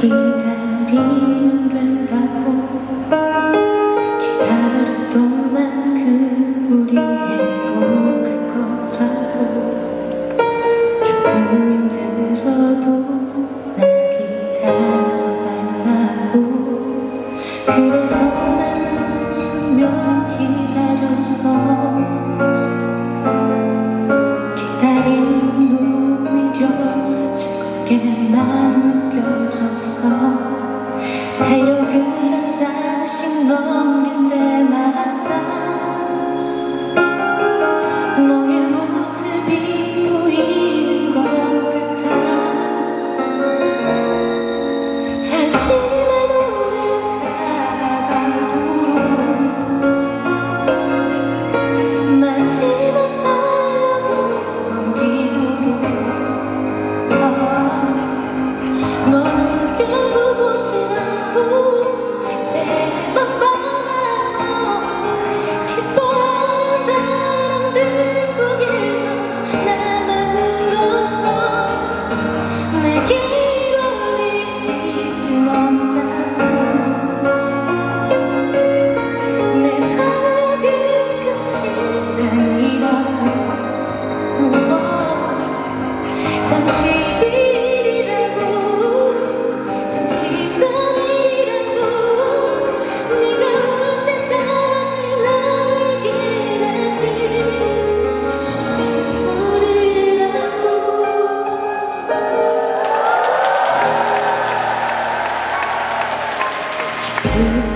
기다리면 된다 해요 그런 자신 너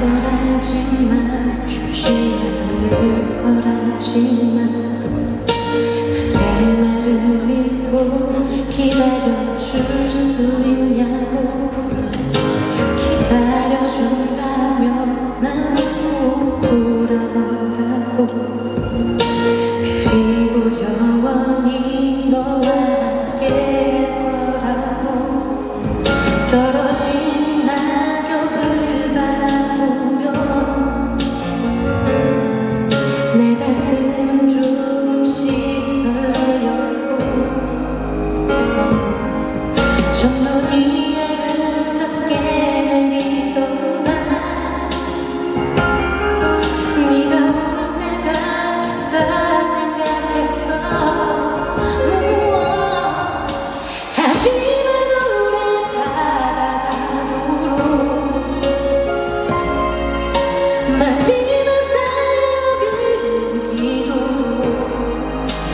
거란지만 쉽지 않을 거란지만. 나의 말을 믿고 기다려줄 수 있냐고. 기다려